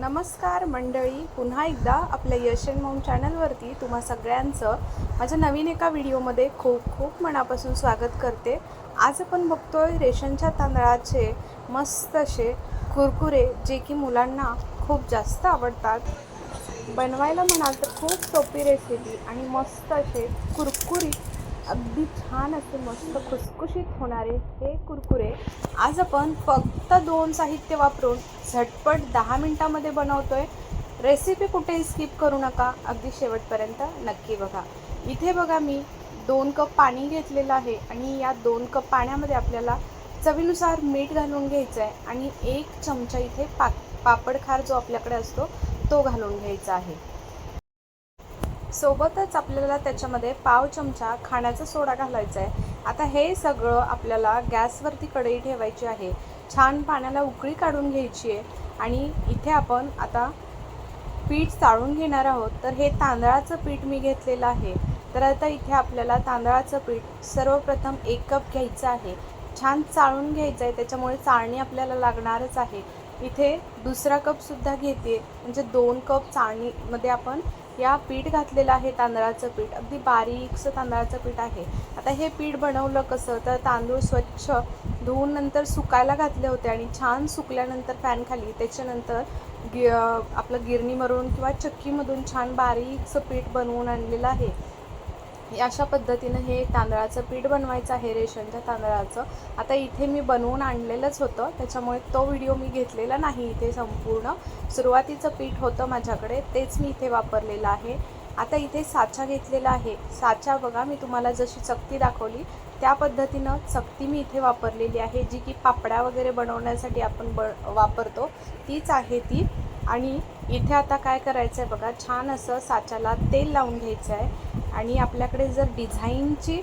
नमस्कार मंडळी पुन्हा एकदा आपल्या यशन मौम चॅनलवरती तुम्हा सगळ्यांचं माझ्या नवीन एका व्हिडिओमध्ये खूप खूप मनापासून स्वागत करते. आज आपण बघतोय रेशनच्या तांदळाचे मस्त असे कुरकुरे जे की मुलांना खूप जास्त आवडतात. बनवायला म्हणाल तर खूप सोपी रेसिपी आणि मस्त असे कुरकुरीत अगदी छान असे मस्त खुसखुशीत होणारे हे कुरकुरे आज आपण फक्त दोन साहित्य वापरून झटपट दहा मिनटामध्ये बनवतोय. रेसिपी कुठेही स्किप करू नका. अगदी शेवटपर्यंत नक्की बघा. इथे बघा मी दोन कप पाणी घेतलेलं आहे आणि या दोन कप पाण्यामध्ये आपल्याला चवीनुसार मीठ घालून घ्यायचं आहे आणि एक चमचा इथे पा पापड खार जो आपल्याकडे असतो तो घालून घ्यायचा आहे. सोबतच आपल्याला त्याच्यामध्ये पाव चमचा खाण्याचा सोडा घालायचा आहे. आता हे सगळं आपल्याला गॅसवरती कढई ठेवायची आहे. छान पाण्याला उकळी काढून घ्यायची आहे. आणि इथे आपण आता पीठ चाळून घेणार आहोत. तर हे तांदळाचं पीठ मी घेतलेलं आहे. तर आता इथे आपल्याला तांदळाचं पीठ सर्वप्रथम एक कप घ्यायचं आहे. छान चाळून घ्यायचं आहे. त्याच्यामुळे चाळणी आपल्याला लागणारच आहे. इथे दुसरा कपसुद्धा घेते. म्हणजे दोन कप चाळणीमध्ये आपण या पीठ घातलेलं आहे तांदळाचं पीठ. अगदी बारीकसं तांदळाचं पीठ आहे. आता हे पीठ बनवलं कसं? तर तांदूळ स्वच्छ धुवून नंतर सुकायला घातले होते आणि छान सुकल्यानंतर फॅन खाली. त्याच्यानंतर गि आपलं गिरणी मरून किंवा चक्कीमधून छान बारीकसं पीठ बनवून आणलेलं आहे. अशा पद्धतीनं हे तांदळाचं पीठ बनवायचं आहे रेशनच्या तांदळाचं. आता इथे मी बनवून आणलेलंच होतं. त्याच्यामुळे तो व्हिडिओ मी घेतलेला नाही इथे संपूर्ण. सुरुवातीचं पीठ होतं माझ्याकडे तेच मी इथे वापरलेलं आहे. आता इथे साचा घेतलेला आहे. साचा बघा मी तुम्हाला जशी चकती दाखवली त्या पद्धतीनं चकती मी इथे वापरलेली आहे जी की पापड्या वगैरे बनवण्यासाठी आपण ब वापरतो. तीच आहे ती. आणि इथे आता काय करायचं आहे बघा छान असं साच्याला तेल लावून घ्यायचं आहे आणि आपल्याकडे जर डिझाईनची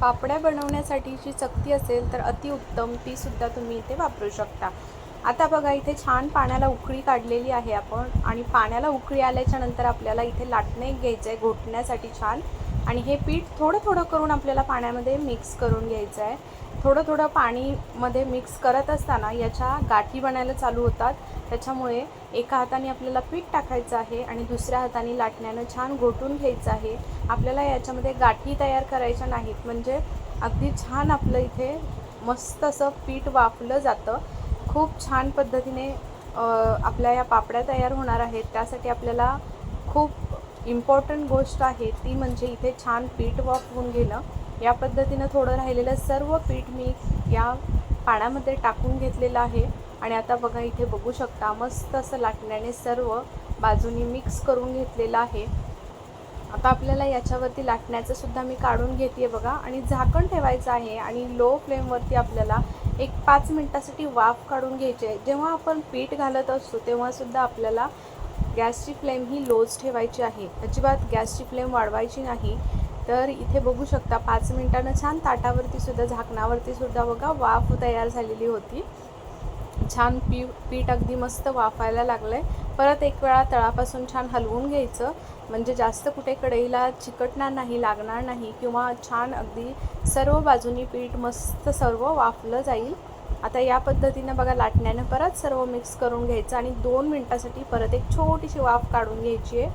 पापड्या बनवण्यासाठीची चकती असेल तर अतिउत्तम तीसुद्धा तुम्ही इथे वापरू शकता. आता बघा इथे छान पाण्याला उकळी काढलेली आहे आपण. आणि पाण्याला उकळी आल्याच्यानंतर आपल्याला इथे लाटणे घ्यायचं आहे घोटण्यासाठी छान. आणि हे पीठ थोडं थोडं करून आपल्याला पाण्यामध्ये मिक्स करून घ्यायचं आहे थोडं थोडं पाणीमध्ये मिक्स करत असताना याच्या गाठी बनायला चालू होतात. त्याच्यामुळे एका हाताने आपल्याला पीठ टाकायचं आहे आणि दुसऱ्या हाताने लाटण्यानं छान घोटून घ्यायचं आहे. आपल्याला याच्यामध्ये गाठी तयार करायच्या नाहीत. म्हणजे अगदी छान आपलं इथे मस्त असं पीठ वाफलं जातं. खूप छान पद्धतीने आपल्या या पापड्या तयार होणार आहेत. त्यासाठी आपल्याला खूप इम्पॉर्टंट गोष्ट आहे ती म्हणजे इथे छान पीठ वाफवून घेणं. या पद्धतीनं थोडं राहिलेलं सर्व पीठ मी या पाण्यामध्ये टाकून घेतलेलं आहे. आणि आता बघा इथे बघू शकता मस्त असं लाटण्याने सर्व बाजूनी मिक्स करून घेतलेलं आहे. आता आपल्याला याच्यावरती लाटण्याचं सुद्धा मी काढून घेते बघा. आणि झाकण ठेवायचं आहे आणि लो फ्लेमवरती आपल्याला एक पाच मिनटासाठी वाफ काढून घ्यायची आहे. जेव्हा आपण पीठ घालत असतो तेव्हासुद्धा आपल्याला गॅसची फ्लेम ही लोज ठेवायची आहे. अजिबात गॅसची फ्लेम वाढवायची नाही. तर इथे बघू शकता पाच मिनटानं छान ताटावरती सुद्धा झाकणावरती सुद्धा बघा वाफ तयार झालेली होती. छान पी पीठ अगदी मस्त वाफायला लागलं आहे परत एक वेळा तळापासून छान हलवून घ्यायचं. म्हणजे जास्त कुठे कढईला चिकटणार नाही लागणार नाही किंवा छान अगदी सर्व बाजूनी पीठ मस्त सर्व वाफलं जाईल. आता या पद्धतीनं बघा लाटण्यानं परत सर्व मिक्स करून घ्यायचं आणि दोन मिनटासाठी परत एक छोटीशी वाफ काढून घ्यायची आहे.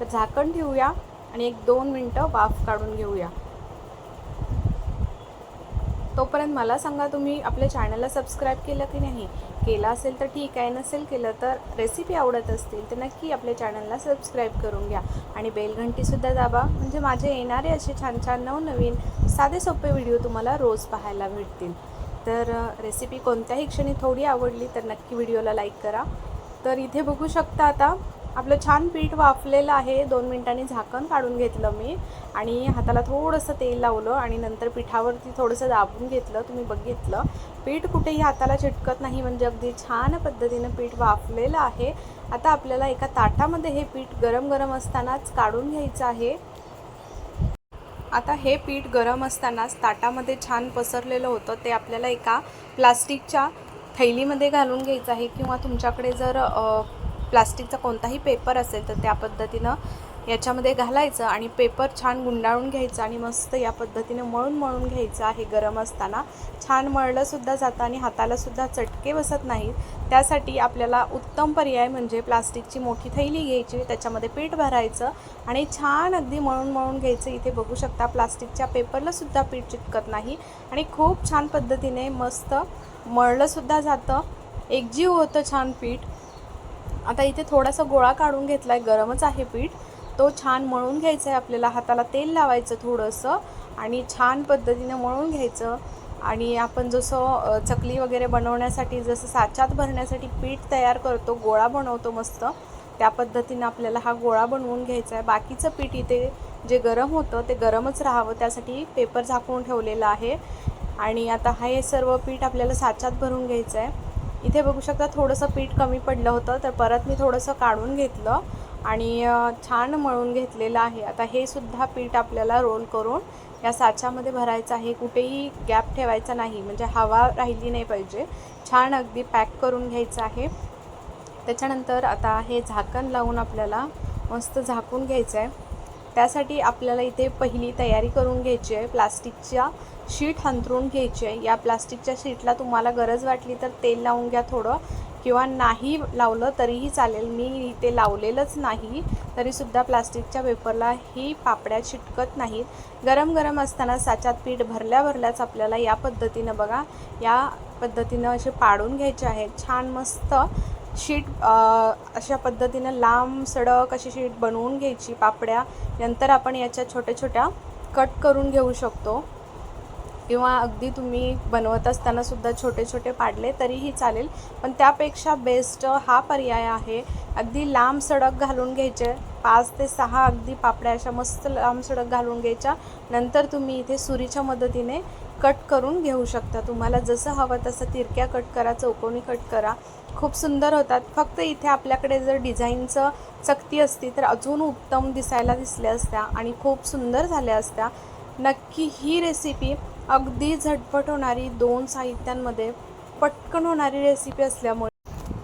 तर झाकण ठेवूया. आणि एक दोन मिनटं वाफ काढून घेऊया. तोपर्यंत मला सांगा तुम्ही आपल्या चॅनलला सबस्क्राईब केलं की नाही. केलं असेल तर ठीक आहे नसेल केलं तर रेसिपी आवडत असतील तर नक्की आपल्या चॅनलला सबस्क्राईब करून घ्या. आणि बेलघंटीसुद्धा दाबा म्हणजे माझे येणारे असे छान छान नवनवीन साधे सोपे व्हिडिओ तुम्हाला रोज पाहायला भेटतील. तर रेसिपी कोणत्याही क्षणी थोडी आवडली तर नक्की व्हिडिओला लाईक करा. तर इथे बघू शकता आता आपलं छान पीठ वाफलेलं आहे. दोन मिनटांनी झाकण काढून घेतलं मी. आणि हाताला थोडंसं तेल लावलं आणि नंतर पिठावरती थोडंसं दाबून घेतलं. तुम्ही बघितलं. पीठ कुठेही हाताला चिटकत नाही. म्हणजे अगदी छान पद्धतीनं पीठ वाफलेलं आहे. आता आपल्याला एका ताटामध्ये हे पीठ गरम गरम असतानाच काढून घ्यायचं आहे. आता हे पीठ गरम असतानाच ताटामध्ये छान पसरलेलं होतं. ते आपल्याला एका प्लास्टिकच्या थैलीमध्ये घालून घ्यायचं आहे. किंवा तुमच्याकडे जर प्लास्टिकचा कोणताही पेपर असेल तर त्या पद्धतीनं याच्यामध्ये घालायचं आणि पेपर छान गुंडाळून घ्यायचं आणि मस्त या पद्धतीने मळून मळून घ्यायचं आहे गरम असताना. छान मळलंसुद्धा जातं आणि हातालासुद्धा चटके बसत नाहीत. त्यासाठी आपल्याला उत्तम पर्याय म्हणजे प्लास्टिकची मोठी थैली घ्यायची त्याच्यामध्ये पीठ भरायचं आणि छान अगदी मळून मळून घ्यायचं. इथे बघू शकता प्लास्टिकच्या पेपरलासुद्धा पीठ चिटकत नाही आणि खूप छान पद्धतीने मस्त मळलंसुद्धा जातं. एकजीव होतं छान पीठ. आता इथे थोडासा गोळा काढून घेतला आहे गरमच आहे पीठ. तो छान मळून घ्यायचा आहे आपल्याला हाताला तेल लावायचं थोडंसं आणि छान पद्धतीने मळून घ्यायचं. आणि आपण जसं चकली वगैरे बनवण्यासाठी जसं साच्यात भरण्यासाठी पीठ तयार करतो गोळा बनवतो मस्त त्या पद्धतीनं आपल्याला हा गोळा बनवून घ्यायचा आहे बाकीचं पीठ इथे जे गरम होतं ते गरमच राहावं त्यासाठी पेपर झाकून ठेवलेलं आहे. आणि आता हे सर्व पीठ आपल्याला साच्यात भरून घ्यायचं आहे इथे बघू शकता थोडंसं पीठ कमी पडलं होतं तर परत मी थोडंसं काढून घेतलं आणि छान मळून घेतलेलं आहे. आता हे सुद्धा पीठ आपल्याला रोल करून या साच्यामध्ये भरायचं आहे. कुठेही गॅप ठेवायचा नाही म्हणजे हवा राहिली नाही पाहिजे. छान अगदी पॅक करून घ्यायचं आहे. त्याच्यानंतर आता हे झाकण लावून आपल्याला मस्त झाकून घ्यायचं आहे त्यासाठी आपल्याला इथे पहिली तयारी करून घ्यायची आहे प्लास्टिकच्या शीट हंतरून घ्यायची आहे. या प्लास्टिकच्या शीटला तुम्हाला गरज वाटली तर तेल लावून घ्या थोडं. किंवा नाही लावलं तरीही चालेल. मी इथे लावलेलंच नाही. तरीसुद्धा प्लास्टिकच्या पेपरला ही पापड्या चिटकत नाहीत. गरम गरम असताना साच्यात पीठ भरल्या भरल्याच आपल्याला या पद्धतीनं बघा. या पद्धतीनं असे पाडून घ्यायचे आहेत. छान मस्त शीट अशा पद्धतीनं लांब सडक अशी शीट बनवून घ्यायची पापड्या. नंतर आपण याच्या छोट्या छोट्या कट करून घेऊ शकतो. किंवा अगदी तुम्ही बनवत असताना सुद्धा छोटे छोटे पाडले तरीही चालेल. पण त्यापेक्षा बेस्ट हा पर्याय आहे. अगदी लांब सडक घालून घ्यायचे. पाच ते सहा अगदी पापड्या अशा मस्त लांब सडक घालून घ्यायच्या. नंतर तुम्ही इथे सुरीच्या मदतीने कट करून घेऊ शकता. तुम्हाला जसं हवं तसं तिरक्या कट करा चौकोनी कट करा. खूप सुंदर होतात. फक्त इथे आपल्याकडे जर डिझाईनचं चकती असती तर अजून उत्तम दिसायला दिसल्या असत्या आणि खूप सुंदर झाल्या असत्या. नक्की ही रेसिपी अगदी झटपट होणारी दोन साहित्यांमध्ये पटकन होणारी रेसिपी असल्यामुळे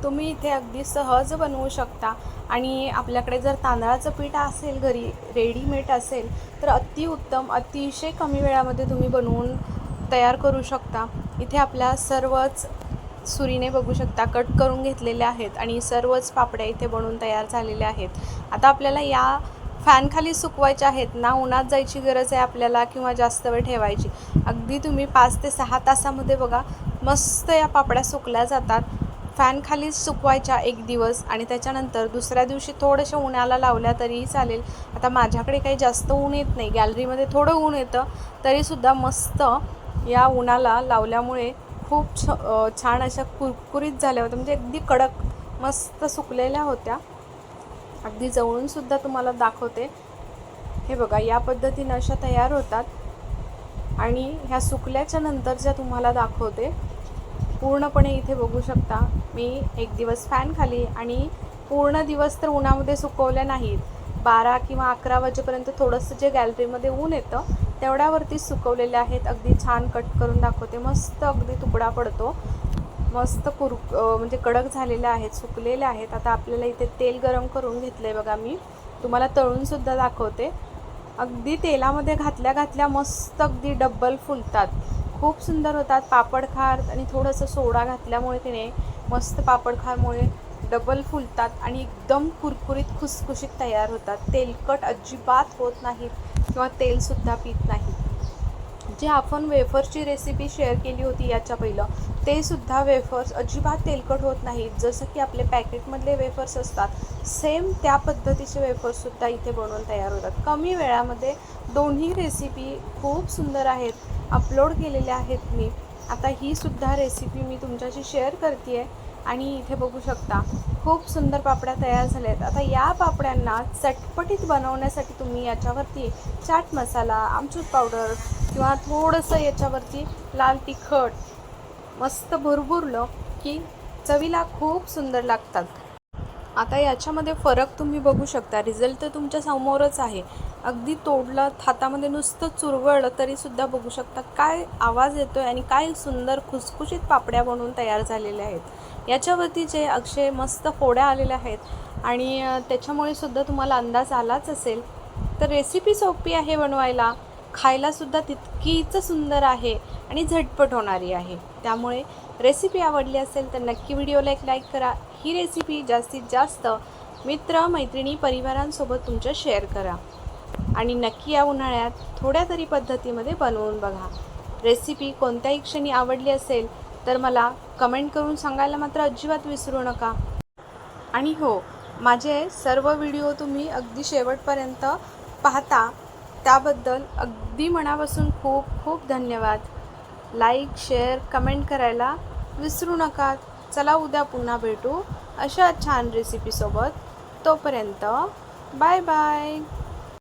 तुम्ही इथे अगदी सहज बनवू शकता. आणि आपल्याकडे जर तांदळाचं पीठ असेल घरी रेडीमेड असेल तर अतिउत्तम अतिशय कमी वेळामध्ये तुम्ही बनवून तयार करू शकता. इथे आपल्या सर्वच सुरीने बघू शकता कट करून घेतलेल्या आहेत आणि सर्वच पापड्या इथे बनवून तयार झालेल्या आहेत. आता आपल्याला या फॅनखाली सुकवायच्या आहेत ना उन्हात जायची गरज आहे आपल्याला किंवा जास्त वेळ ठेवायची. अगदी तुम्ही पाच ते सहा तासामध्ये बघा मस्त या पापड्या सुकल्या जातात. फॅनखाली सुकवायच्या एक दिवस आणि त्याच्यानंतर दुसऱ्या दिवशी थोडंशा उन्हाला लावल्या तरीही चालेल. आता माझ्याकडे काही जास्त ऊन येत नाही गॅलरीमध्ये थोडं ऊन येतं तरीसुद्धा मस्त या उन्हाला लावल्यामुळे खूप छ छान अशा कुरकुरीत झाल्या होत्या. म्हणजे अगदी कडक मस्त सुकलेल्या होत्या. अगदी जवळूनसुद्धा तुम्हाला दाखवते. हे बघा या पद्धतीनं अशा तयार होतात. आणि ह्या सुकल्याच्या नंतर ज्या तुम्हाला दाखवते पूर्णपणे इथे बघू शकता. मी एक दिवस फॅन खाली आणि पूर्ण दिवस तर उन्हामध्ये सुकवल्या नाहीत. बारा किंवा अकरा वाजेपर्यंत थोडंसं जे गॅलरीमध्ये ऊन येतं तेवढ्यावरती सुकवलेले आहेत. अगदी छान कट करून दाखवते. मस्त अगदी तुकडा पडतो. मस्त कुर म्हणजे कडक झालेले आहेत सुकलेल्या आहेत. आता आपल्याला इथे तेल गरम करून घेतलं आहे बघा मी. तुम्हाला तळूनसुद्धा दाखवते. अगदी तेलामध्ये घातल्या घातल्या मस्त अगदी डब्बल फुलतात. खूप सुंदर होतात पापड खार आणि थोडंसं सोडा घातल्यामुळे तिने मस्त पापड खारमुळे डबल फुलतात आणि एकदम कुरकुरीत खुसखुशीत तयार होतात. तेलकट अजिबात होत नाहीत किंवा तेलसुद्धा पित नाहीत जे आपण वेफरची रेसिपी शेअर केली होती याच्या पहिलं ते सुद्धा वेफर्स अजिबात तेलकट होत नाहीत. जसं की आपले पॅकेटमधले वेफर्स असतात सेम त्या पद्धतीचे वेफर्ससुद्धा इथे बनवून तयार होतात. कमी वेळामध्ये दोन्ही रेसिपी खूप सुंदर आहेत. अपलोड केलेल्या आहेत मी. आता ही सुद्धा रेसिपी मी तुमच्याशी शेअर करते आहे आणि इथे बघू शकता खूप सुंदर पापड्या तयार झाल्या आहेत आता या पापड्यांना चटपटीत बनवण्यासाठी तुम्ही याच्यावरती चाट मसाला आमचूर पावडर किंवा थोडंसं याच्यावरती लाल तिखट मस्त भुरभुरलं की चवीला खूप सुंदर लागतात. आता याच्यामध्ये फरक तुम्ही बघू शकता. रिझल्ट तर तुमच्या समोरच आहे. अगदी तोडलं हातामध्ये नुसतं चुरवळलं तरीसुद्धा बघू शकता काय आवाज येतो आहे आणि काय सुंदर खुसखुशीत पापड्या बनवून तयार झालेल्या आहेत. याच्यावरती जे अक्षय मस्त फोड्या आलेल्या आहेत आणि त्याच्यामुळे सुद्धा तुम्हाला अंदाज आलाच असेल. तर रेसिपी सोपी आहे बनवायला. खायलासुद्धा तितकीच सुंदर आहे. आणि झटपट होणारी आहे. त्यामुळे रेसिपी आवडली असेल तर नक्की व्हिडिओला एक लाईक करा. ही रेसिपी जास्तीत जास्त मित्र मैत्रिणी परिवारांसोबत तुमच्या शेअर करा. आणि नक्की या उन्हाळ्यात थोड्या तरी पद्धतीमध्ये बनवून बघा. रेसिपी कोणत्याही क्षणी आवडली असेल तर मला कमेंट करून सांगायला मात्र अजिबात विसरू नका. आणि हो माझे सर्व व्हिडिओ तुम्ही अगदी शेवटपर्यंत पाहता. त्याबद्दल अगदी मनापासून खूप खूप धन्यवाद. लाईक शेअर कमेंट करायला विसरू नका चला उद्या पुन्हा भेटू अशा छान रेसिपीसोबत तोपर्यंत बाय बाय